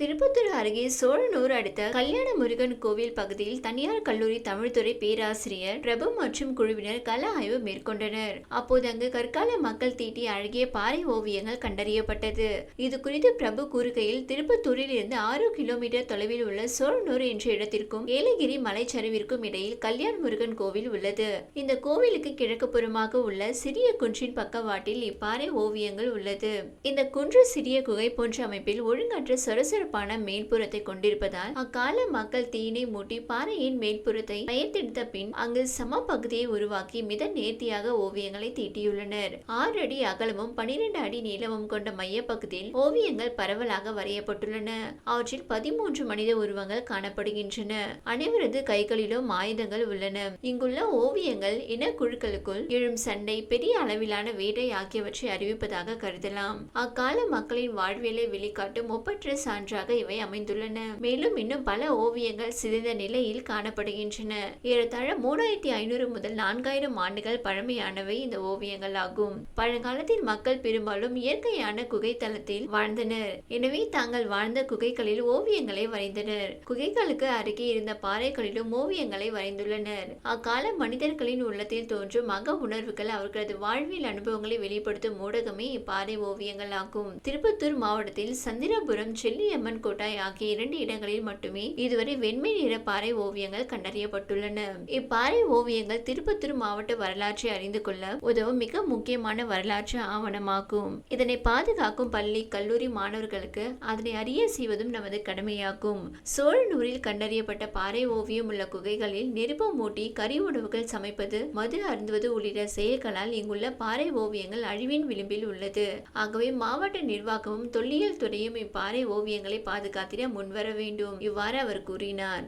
திருப்பத்தூர் அருகே சோழனூர் அடுத்த கல்யாண முருகன் கோவில் பகுதியில் தனியார் கல்லூரி தமிழ்துறை பேராசிரியர் பிரபு மற்றும் குழுவினர் கள ஆய்வு மேற்கொண்டனர். அப்போது அங்கு கற்கால மக்கள் தீட்டிய அழகிய பாறை ஓவியங்கள் கண்டறியப்பட்டது. இது குறித்து பிரபு கூறுகையில் திருப்பத்தூரில் இருந்து ஆறு கிலோமீட்டர் தொலைவில் உள்ள சோழனூர் என்ற இடத்திற்கும் ஏலகிரி மலைச்சரிவிற்கும் இடையில் கல்யாண் முருகன் கோவில் உள்ளது. இந்த கோவிலுக்கு கிழக்கு புறமாக உள்ள சிறிய குன்றின் பக்கவாட்டில் இப்பாறை ஓவியங்கள் உள்ளது. இந்த குன்று சிறிய குகை போன்ற அமைப்பில் ஒழுங்கற்ற சொரசொரப்பான மேல்புறத்தை கொண்டிருப்பதால் அக்கால மக்கள் தீனை மூட்டி பாறையின் மேல்புறத்தை பெயர்த்தெடுத்த பின் அங்கு சம பகுதியை உருவாக்கி மித நேர்த்தியாக ஓவியங்களை தீட்டியுள்ளனர். ஆறு அடி அகலமும் பனிரெண்டு அடி நீளமும் கொண்ட மையப்பகுதியில் ஓவியங்கள் பரவலாக வரையப்பட்டுள்ளன. அவற்றில் பதிமூன்று மனித உருவங்கள் காணப்படுகின்றன. அனைவரது கைகளிலும் ஆயுதங்கள் உள்ளன. இங்குள்ள ஓவியங்கள் இனக்குழுக்களுக்குள் எழும் சண்டை பெரிய அளவிலான வேட்டை ஆகியவற்றை அறிவிப்பதாக கருதலாம். அக்கால மக்களின் வாழ்வியலை வெளிக்காட்டும் ஒப்பற்ற சான்றாக இவை அமைந்துள்ளன. மேலும் இன்னும் பல ஓவியங்கள் சிதைந்த நிலையில் காணப்படுகின்றன. ஏறத்தாழ மூணாயிரத்தி ஐநூறு முதல் நான்காயிரம் ஆண்டுகள் பழமையானவை இந்த ஓவியங்கள் ஆகும். பழங்காலத்தில் மக்கள் பெரும்பாலும் இயற்கையான குகை தளத்தில் வாழ்ந்தனர். எனவே தாங்கள் வாழ்ந்த குகைகளில் ஓவியங்களை வரைந்தனர். குகைகளுக்கு அருகே இருந்த பாறைகளிலும் ஓவியங்களை வரைந்துள்ளனர். அக்கால மனிதர்களின் உள்ளத்தில் தோன்றும் அக உணர்வுகள் அவர்களது வாழ்வியல் அனுபவங்களை வெளிப்படுத்தும் ஊடகமே இப்பாறை ஓவியங்கள் ஆகும். திருப்பத்தூர் மாவட்டத்தில் சந்திரபுரம் செல்லியம்மன் கோட்டாய் ஆகிய இரண்டு இடங்களில் மட்டுமே இதுவரை வெண்மை நிற பாறை ஓவியங்கள் கண்டறியப்பட்டுள்ளன. இப்பாறை ஓவியங்கள் திருப்பத்தூர் மாவட்ட வரலாற்றை அறிந்து கொள்ள உதவும் மிக முக்கியமான வரலாற்று ஆவணமாகும். இதனை பாதுகாக்கும் பள்ளி கல்லூரி மாணவர்களுக்கு அதனை அறிய செய்வதும் நமது கடமையாகும். சோழனூரில் கண்டறியப்பட்ட பாறை ஓவியம் உள்ள குகைகளில் நெருப்பு மூட்டி கறி உணவுகள் சமைப்பது மது அருந்துவது உள்ளிட்ட செயல்களால் இங்குள்ள பாறை ஓவியங்கள் அழிவின் விளிம்பில் உள்ளது. ஆகவே மாவட்ட நிர்வாகமும் தொல்லியல் துறையும் இப்பாறை ஓவியங்களை பாதுகாத்திட முன்வர வேண்டும். இவ்வாறு அவர் கூறினார்.